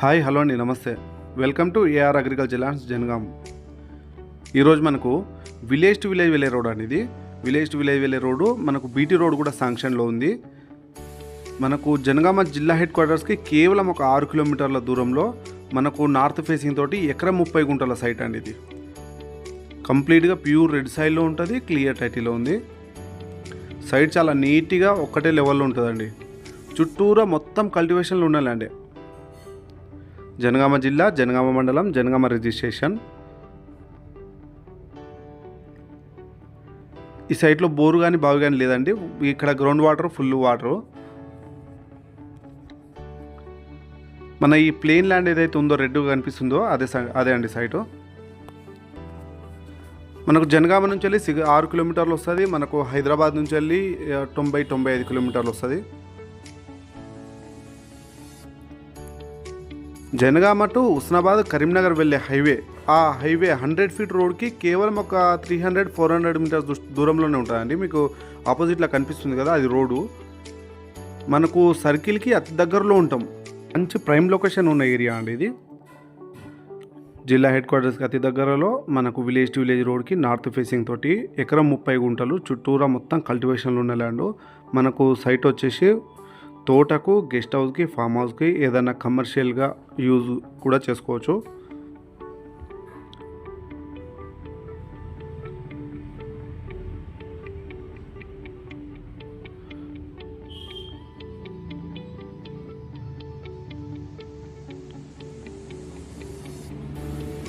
Hi hello అండి నమస్తే. Welcome to AR agriculture lands Jangaon. ఈరోజు మనకు విలేజ్ టు విలేజ్ వెళ్ళే రోడ్ అనేది విలేజ్ టు విలేజ్ వెళ్ళే రోడ్డు మనకు బీటీ రోడ్ కూడా శాంక్షన్లో ఉంది. మనకు జనగామ జిల్లా హెడ్ క్వార్టర్స్కి కేవలం ఒక ఆరు కిలోమీటర్ల దూరంలో మనకు నార్త్ ఫేసింగ్ తోటి ఎకరం ముప్పై గుంటల సైట్ అండి ఇది. కంప్లీట్గా ప్యూర్ రెడ్ సైడ్లో ఉంటుంది క్లియర్ టైటిల్లో ఉంది. సైడ్ చాలా నీట్గా ఒక్కటే లెవెల్లో ఉంటుందండి. చుట్టూరా మొత్తం కల్టివేషన్లు ఉండాలండి. జనగామ జిల్లా జనగామ మండలం జనగామ రిజిస్ట్రేషన్. ఈ సైట్లో బోరు కానీ బావి కానీ లేదండి. ఇక్కడ గ్రౌండ్ వాటర్ ఫుల్ వాటరు. మన ఈ ప్లెయిన్ ల్యాండ్ ఏదైతే ఉందో రెడ్ కనిపిస్తుందో అదే సై- అదే అండి సైటు. మనకు జనగామ నుంచి వెళ్ళి సిగ ఆరు కిలోమీటర్లు వస్తుంది. మనకు హైదరాబాద్ నుంచి వెళ్ళి తొంభై తొంభై ఐదు కిలోమీటర్లు వస్తుంది. జనగామ టు ఉస్నాబాద్ కరీంనగర్ వెళ్ళే హైవే. ఆ హైవే హండ్రెడ్ ఫీట్ రోడ్కి కేవలం ఒక three hundred four hundred meters దూరంలోనే ఉంటుందండి. మీకు ఆపోజిట్లో కనిపిస్తుంది కదా అది రోడ్డు. మనకు సర్కిల్కి అతి దగ్గరలో ఉంటాం. మంచి ప్రైమ్ లొకేషన్ ఉన్న ఏరియా అండి ఇది. జిల్లా హెడ్ క్వార్టర్స్కి అతి దగ్గరలో మనకు విలేజ్ టు విలేజ్ రోడ్కి నార్త్ ఫేసింగ్ తోటి ఎకరం ముప్పై గుంటలు చుట్టూరా మొత్తం కల్టివేషన్లు ఉన్న ల్యాండ్. మనకు సైట్ వచ్చేసి తోటకు గెస్ట్ హౌస్కి ఫామ్ హౌస్కి ఏదైనా కమర్షియల్గా యూజ్ కూడా చేసుకోవచ్చు.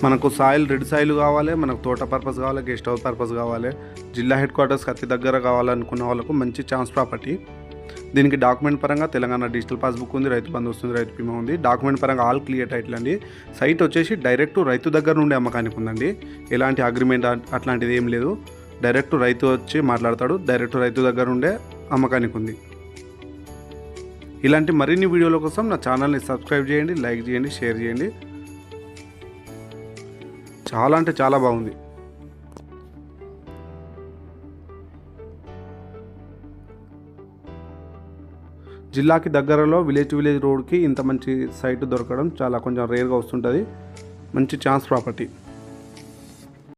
మనకు సాయిల్ రెడ్ సాయిల్ కావాలి మనకు తోట పర్పస్ కావాలి గెస్ట్ హౌస్ పర్పస్ కావాలి జిల్లా హెడ్ క్వార్టర్స్కి అతి దగ్గర కావాలనుకున్న వాళ్ళకు మంచి ఛాన్స్ ప్రాపర్టీ. దీనికి డాక్యుమెంట్ పరంగా తెలంగాణ డిజిటల్ పాస్బుక్ ఉంది రైతు బంధు వస్తుంది రైతు బీమా ఉంది. డాక్యుమెంట్ పరంగా ఆల్ క్లియర్ టైటిల్ అండి. సైట్ వచ్చేసి డైరెక్ట్ రైతు దగ్గర నుండి అమ్మకానికి ఉందండి. ఎలాంటి అగ్రిమెంట్ అట్లాంటిది ఏం లేదు. డైరెక్ట్ రైతు వచ్చి మాట్లాడతాడు. డైరెక్ట్ రైతు దగ్గర ఉండే అమ్మకానికి ఉంది. ఇలాంటి మరిన్ని వీడియోల కోసం నా ఛానల్ని సబ్స్క్రైబ్ చేయండి లైక్ చేయండి షేర్ చేయండి. చాలా అంటే చాలా బాగుంది. జిల్లాకి దగ్గరలో విలేజ్ విలేజ్ రోడ్కి ఇంత మంచి సైట్ దొరకడం చాలా కొంచెం రేర్గా వస్తుంటుంది. మంచి ఛాన్స్ ప్రాపర్టీ.